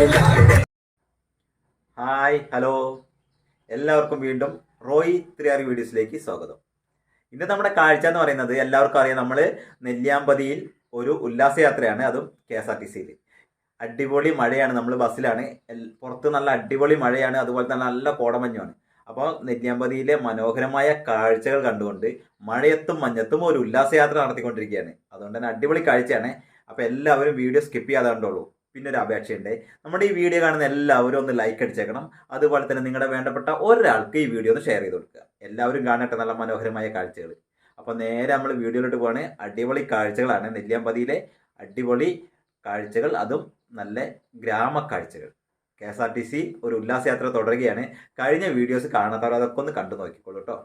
Hey! Hi hello. എല്ലാവർക്കും വീണ്ടും റോയി ത്രിയാറി വീഡിയോസിലേക്ക് സ്വാഗതം. ഇന്ന് നമ്മുടെ കാഴ്ച എന്ന് പറയുന്നത് എല്ലാവർക്കും അറിയാം നമ്മൾ നെല്ലിയാമ്പതിയിൽ ഒരു ഉല്ലാസയാത്രയാണ് അതും കെ എസ് ആർ ടി സിയിൽ അടിപൊളി മഴയാണ് നമ്മൾ ബസ്സിലാണ്. പുറത്ത് നല്ല അടിപൊളി മഴയാണ് അതുപോലെ തന്നെ നല്ല കോടമഞ്ഞുമാണ്. അപ്പോൾ നെല്ലിയാമ്പതിയിലെ മനോഹരമായ കാഴ്ചകൾ കണ്ടുകൊണ്ട് മഴയത്തും മഞ്ഞത്തും ഒരു ഉല്ലാസയാത്ര നടത്തിക്കൊണ്ടിരിക്കുകയാണ്. അതുകൊണ്ട് തന്നെ അടിപൊളി കാഴ്ചയാണ്. അപ്പോൾ എല്ലാവരും വീഡിയോ സ്കിപ്പ് ചെയ്യാതെ കണ്ടോളൂ. പിന്നെ ഒരു അപേക്ഷയുണ്ട് നമ്മുടെ ഈ വീഡിയോ കാണുന്ന എല്ലാവരും ഒന്ന് ലൈക്ക് അടിച്ചേക്കണം. അതുപോലെ തന്നെ നിങ്ങളുടെ വേണ്ടപ്പെട്ട ഒരാൾക്ക് ഈ വീഡിയോ ഒന്ന് ഷെയർ ചെയ്ത് കൊടുക്കുക. എല്ലാവരും കാണട്ടെ നല്ല മനോഹരമായ കാഴ്ചകൾ അപ്പോൾ നേരെ നമ്മൾ വീഡിയോയിലോട്ട് പോവാണ്. അടിപൊളി കാഴ്ചകളാണ്. നെല്ലിയാമ്പതിയിലെ അടിപൊളി കാഴ്ചകൾ. അതും നല്ല ഗ്രാമ കാഴ്ചകൾ K S R T C ഒരു ഉല്ലാസയാത്ര തുടരുകയാണ്. കഴിഞ്ഞ വീഡിയോസ് കാണാത്തവർ അതൊക്കെ ഒന്ന് കണ്ടു നോക്കിക്കോളൂ കേട്ടോ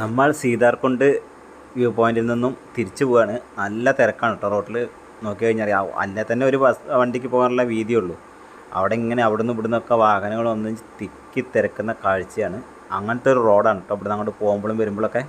നമ്മൾ സീതാർകുണ്ട് വ്യൂ പോയിന്റിൽ നിന്നും തിരിച്ചു പോവാണ്. നല്ല തിരക്കാണ് കേട്ടോ റോട്ടിൽ. നോക്കി കഴിഞ്ഞാൽ അല്ലെ തന്നെ ഒരു ബസ് വണ്ടിക്ക് പോകാനുള്ള വീതിയുള്ളൂ അവിടെ ഇങ്ങനെ അവിടെ നിന്ന് ഇവിടെ നിന്നൊക്കെ വാഹനങ്ങൾ ഒന്നും തിക്കി തിരക്കുന്ന കാഴ്ചയാണ്. അങ്ങനത്തെ ഒരു റോഡാണ് കേട്ടോ ഇവിടെ നിന്ന് അങ്ങോട്ട് പോകുമ്പോഴും വരുമ്പോഴൊക്കെ.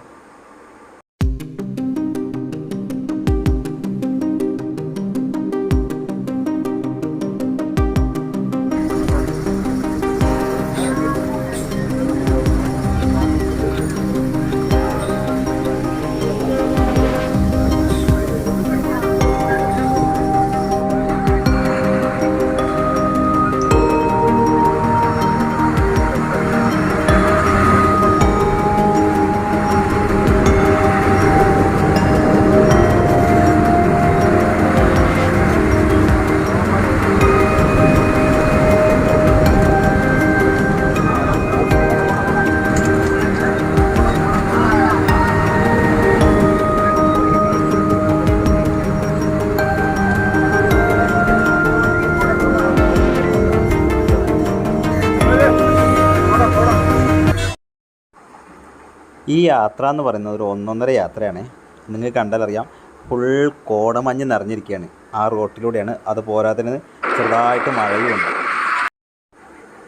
ഈ യാത്ര എന്ന് പറയുന്നത് ഒരു ഒന്നൊന്നര യാത്രയാണ്. നിങ്ങൾക്ക് കണ്ടാലറിയാം ഫുൾ കോടമഞ്ഞ് നിറഞ്ഞിരിക്കുകയാണ്. ആ റോട്ടിലൂടെയാണ്. അത് പോരാത്തതിന് ചെറുതായിട്ട് മഴയുമുണ്ട്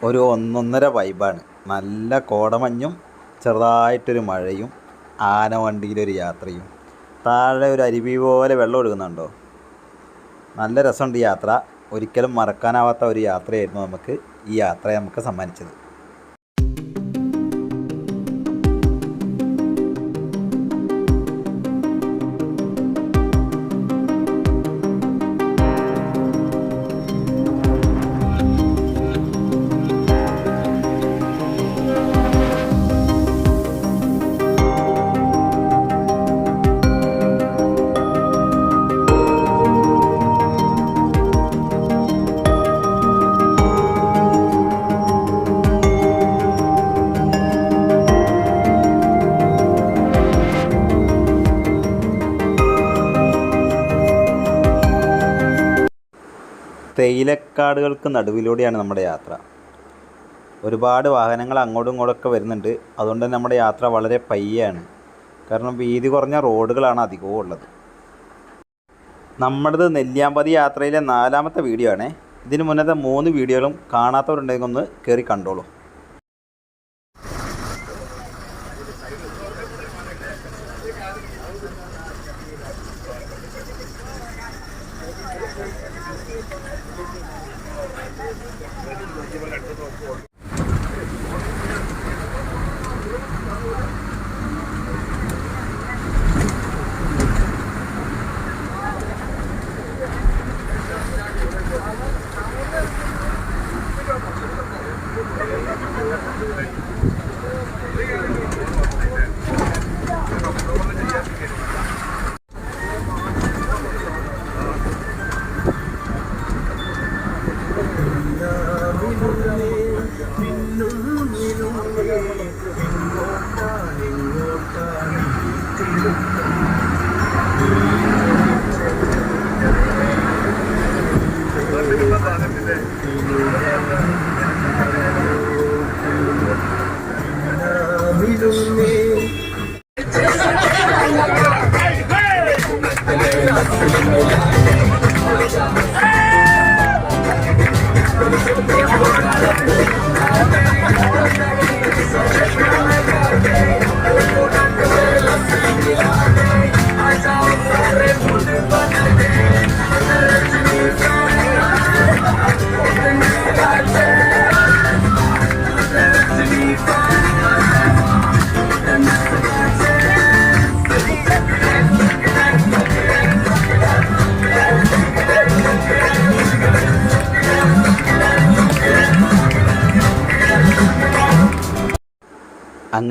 ഒരു ഒന്നൊന്നര വൈബാണ് നല്ല കോടമഞ്ഞും ചെറുതായിട്ടൊരു മഴയും ആന വണ്ടിയിലൊരു യാത്രയും. താഴെ ഒരു അരുവി പോലെ വെള്ളം ഒഴുകുന്നുണ്ടോ? നല്ല രസമുണ്ട് യാത്ര. ഒരിക്കലും മറക്കാനാവാത്ത ഒരു യാത്രയായിരുന്നു നമുക്ക് ഈ യാത്ര നമുക്ക് സമ്മാനിച്ചത്. തേയിലക്കാടുകൾക്ക് നടുവിലൂടെയാണ് നമ്മുടെ യാത്ര. ഒരുപാട് വാഹനങ്ങൾ അങ്ങോട്ടും ഇങ്ങോട്ടൊക്കെ വരുന്നുണ്ട്. അതുകൊണ്ട് തന്നെ നമ്മുടെ യാത്ര വളരെ പയ്യാണ്. കാരണം വീതി കുറഞ്ഞ റോഡുകളാണ് അധികവും ഉള്ളത്. നമ്മുടേത് നെല്ലിയാമ്പതി യാത്രയിലെ നാലാമത്തെ വീഡിയോ ആണേ. ഇതിനു മുന്നത്തെ മൂന്ന് വീഡിയോകളും കാണാത്തവരുണ്ടെങ്കിൽ ഒന്ന് കയറി കണ്ടോളൂ.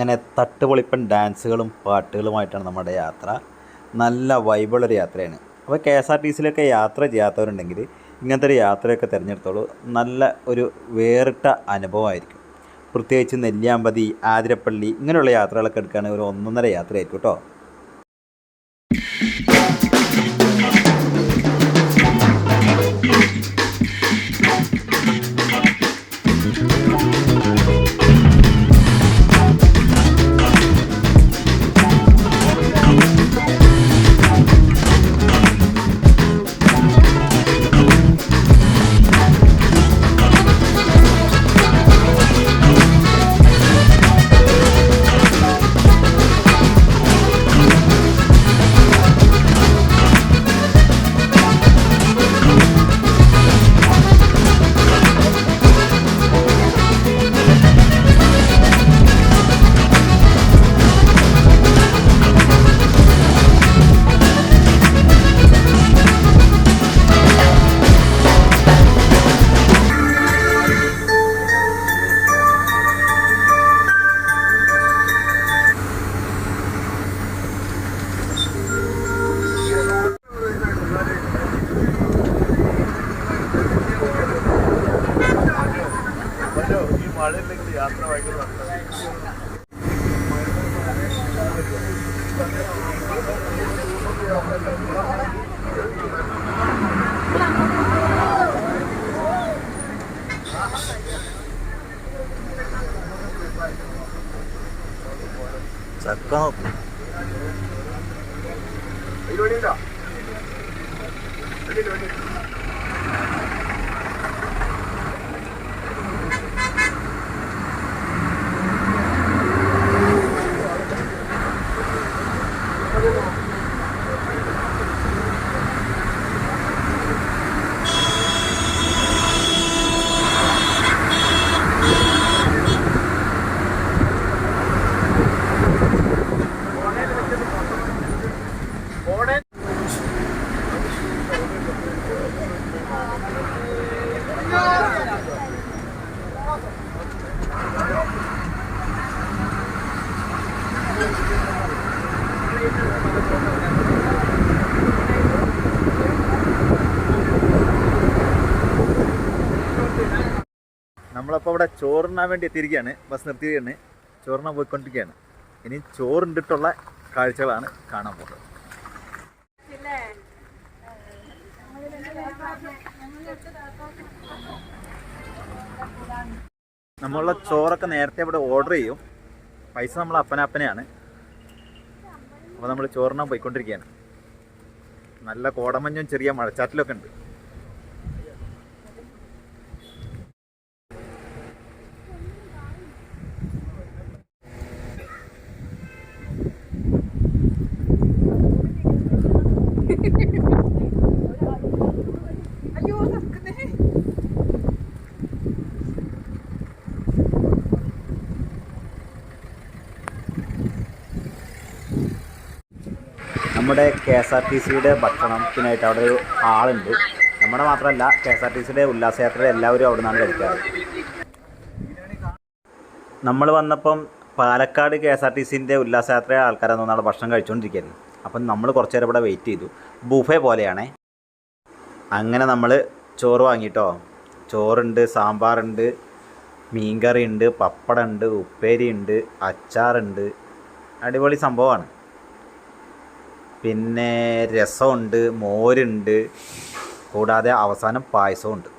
അങ്ങനെ തട്ടുപൊളിപ്പൻ ഡാൻസുകളും പാട്ടുകളുമായിട്ടാണ് നമ്മുടെ യാത്ര. നല്ല വൈബുള്ളൊരു യാത്രയാണ്. അപ്പോൾ കെ എസ് ആർ ടി സിയിലൊക്കെ യാത്ര ചെയ്യാത്തവരുണ്ടെങ്കിൽ ഇങ്ങനത്തെ ഒരു യാത്രയൊക്കെ തിരഞ്ഞെടുത്തോളൂ. നല്ല ഒരു വേറിട്ട അനുഭവമായിരിക്കും. പ്രത്യേകിച്ച് നെല്ലിയാമ്പതി ആതിരപ്പള്ളി ഇങ്ങനെയുള്ള യാത്രകളൊക്കെ എടുക്കുകയാണെങ്കിൽ ഒരു ഒന്നൊന്നര യാത്രയായിരിക്കും കേട്ടോ. の നമ്മളപ്പോൾ അവിടെ ചോറിനാൻ വേണ്ടി എത്തിയിരിക്കുകയാണ്. ബസ് നിർത്തിയിരിക്കുകയാണ്. ചോറിനാൻ പോയിക്കൊണ്ടിരിക്കുകയാണ്. ഇനി ചോറുണ്ടിട്ടുള്ള കാഴ്ചകളാണ് കാണാൻ പോകുന്നത്. നമ്മളുടെ ചോറൊക്കെ നേരത്തെ ഇവിടെ ഓർഡർ ചെയ്യും. പൈസ നമ്മൾ അപ്പനപ്പനെയാണ്. അപ്പോൾ നമ്മൾ ചോറിനാൻ പോയിക്കൊണ്ടിരിക്കുകയാണ്. നല്ല കോടമഞ്ഞും ചെറിയ മഴച്ചാറ്റിലൊക്കെ ഉണ്ട്. നമ്മുടെ കെ എസ് ആർ ടി സിയുടെ ഭക്ഷണത്തിനായിട്ട് അവിടെ ഒരു ആളുണ്ട്. നമ്മുടെ മാത്രമല്ല കെ എസ് ആർ ടി സിയുടെ ഉല്ലാസയാത്ര എല്ലാവരും അവിടെ നിന്നാണ് കഴിക്കാറ്. നമ്മൾ വന്നപ്പം Palakkad K S R T സിന്റെ ഉല്ലാസയാത്ര ആൾക്കാരാണ് നാളെ ഭക്ഷണം കഴിച്ചുകൊണ്ടിരിക്കുകയായിരുന്നു അപ്പം നമ്മൾ കുറച്ച് നേരം ഇവിടെ വെയിറ്റ് ചെയ്തു. ബുഫേ പോലെയാണേ. അങ്ങനെ നമ്മൾ ചോറ് വാങ്ങിട്ടോ. ചോറുണ്ട് സാമ്പാറുണ്ട് മീൻകറി ഉണ്ട് പപ്പടം ഉണ്ട് ഉപ്പേരി ഉണ്ട് അച്ചാറുണ്ട്. അടിപൊളി സംഭവമാണ്. പിന്നെ രസമുണ്ട് മോരുണ്ട് കൂടാതെ അവസാനം പായസമുണ്ട്.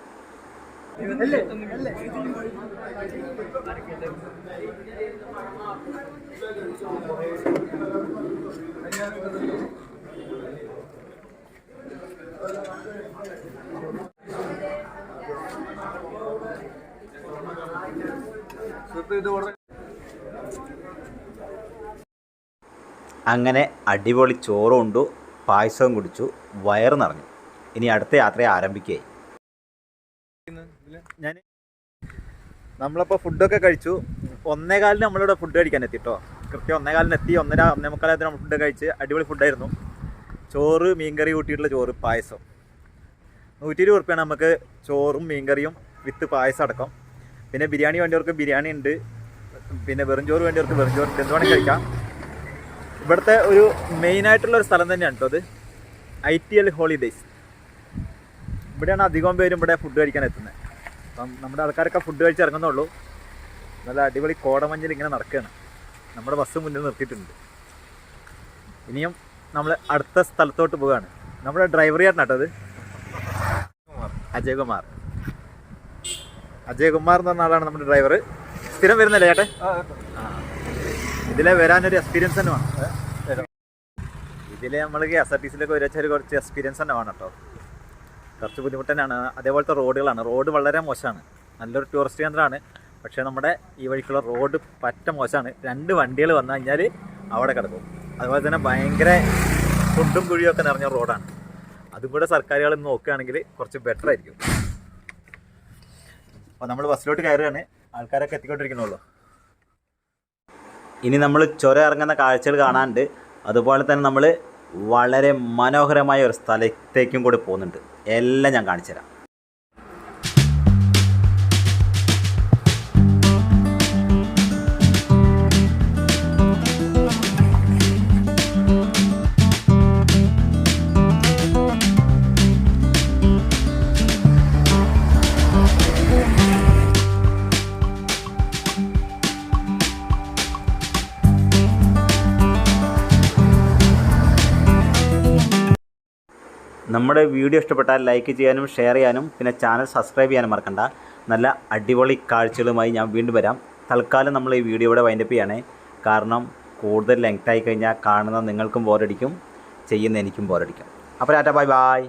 അങ്ങനെ അടിപൊളി ചോറും ഉണ്ടു പായസവും കുടിച്ചു വയറ് നിറഞ്ഞു. ഇനി അടുത്ത യാത്ര ആരംഭിക്കുകയായി ഞാൻ നമ്മളപ്പോൾ ഫുഡൊക്കെ കഴിച്ചു. ഒന്നേകാലിന് നമ്മളിവിടെ ഫുഡ് കഴിക്കാൻ എത്തി കേട്ടോ കൃത്യം ഒന്നേകാലിന് എത്തി ഒന്നര ഒന്നേ മുക്കാലത്തിന് നമ്മൾ ഫുഡ് കഴിച്ച് അടിപൊളി ഫുഡായിരുന്നു. ചോറ് മീൻകറി കൂട്ടിയിട്ടുള്ള ചോറ് പായസം. നൂറ്റി ഇരുപത് റുപ്യാണ് നമുക്ക് ചോറും മീൻകറിയും വിത്ത് പായസം അടക്കം. പിന്നെ ബിരിയാണി വേണ്ടിയവർക്ക് ബിരിയാണി ഉണ്ട്. പിന്നെ വെറും ചോറ് വേണ്ടിയവർക്ക് വെറും ചോറ് ഉണ്ട്. എന്ത് വേണമെങ്കിൽ കഴിക്കാം. ഇവിടുത്തെ ഒരു മെയിൻ ആയിട്ടുള്ള ഒരു സ്ഥലം തന്നെയാണ് കേട്ടോ അത്. I T L holidays. ഇവിടെയാണ് അധികം പേരും ഇവിടെ ഫുഡ് കഴിക്കാൻ എത്തുന്നത്. അപ്പം നമ്മുടെ ആൾക്കാരൊക്കെ ഫുഡ് കഴിച്ച് ഇറങ്ങുന്നുള്ളൂ. നല്ല അടിപൊളി കോടമഞ്ഞിൽ ഇങ്ങനെ നടക്കുകയാണ്. നമ്മുടെ ബസ് മുന്നിൽ നിർത്തിയിട്ടുണ്ട്. ഇനിയും നമ്മൾ അടുത്ത സ്ഥലത്തോട്ട് പോവുകയാണ്. നമ്മുടെ ഡ്രൈവർ അത്. അജയകുമാർ അജയകുമാർ എന്ന് പറഞ്ഞ ആളാണ് നമ്മുടെ ഡ്രൈവർ സ്ഥിരം വരുന്നല്ലേ ചേട്ടൻ ഇതിലെ വരാനൊരു എക്സ്പീരിയൻസ് തന്നെ വേണം. ഇതിലെ നമ്മൾ കെ എസ് ആർ ടി സിയിലൊക്കെ ഒരു കുറച്ച് എക്സ്പീരിയൻസ് തന്നെ വേണം കേട്ടോ. കുറച്ച് ബുദ്ധിമുട്ട് തന്നെയാണ്. അതേപോലത്തെ റോഡുകളാണ്. റോഡ് വളരെ മോശമാണ്. നല്ലൊരു ടൂറിസ്റ്റ് കേന്ദ്രമാണ്. പക്ഷേ നമ്മുടെ ഈ വഴിക്കുള്ള റോഡ് പറ്റ മോശമാണ്. രണ്ട് വണ്ടികൾ വന്നു കഴിഞ്ഞാൽ അവിടെ കിടക്കും. അതുപോലെ തന്നെ ഭയങ്കര കുണ്ടും കുഴിയൊക്കെ നിറഞ്ഞ റോഡാണ് അതും കൂടെ സർക്കാരുകൾ നോക്കുകയാണെങ്കിൽ കുറച്ച് ബെറ്റർ ആയിരിക്കും. അപ്പോൾ നമ്മൾ ബസ്സിലോട്ട് കയറുകയാണ്. ആൾക്കാരൊക്കെ എത്തിക്കൊണ്ടിരിക്കണല്ലോ ഇനി നമ്മൾ ചുരം ഇറങ്ങുന്ന കാഴ്ചകൾ കാണാനുണ്ട്. അതുപോലെ തന്നെ നമ്മൾ വളരെ മനോഹരമായ ഒരു സ്ഥലത്തേക്കും കൂടി പോകുന്നുണ്ട്. എല്ലാം ഞാൻ കാണിച്ചു തരാം നമ്മുടെ വീഡിയോ ഇഷ്ടപ്പെട്ടാൽ ലൈക്ക് ചെയ്യാനും ഷെയർ ചെയ്യാനും പിന്നെ ചാനൽ സബ്സ്ക്രൈബ് ചെയ്യാനും മറക്കണ്ട. നല്ല അടിപൊളി കാഴ്ചകളുമായി ഞാൻ വീണ്ടും വരാം. തൽക്കാലം നമ്മൾ ഈ വീഡിയോ ഇവിടെ വൈൻഡപ്പ് ചെയ്യണേ. കാരണം കൂടുതൽ ലെങ്ത് ആയി കഴിഞ്ഞാൽ കാണുന്ന നിങ്ങൾക്കും ബോറടിക്കും ചെയ്യുന്ന എനിക്കും ബോറടിക്കും അപ്പോൾ ടാറ്റ ബൈ ബൈ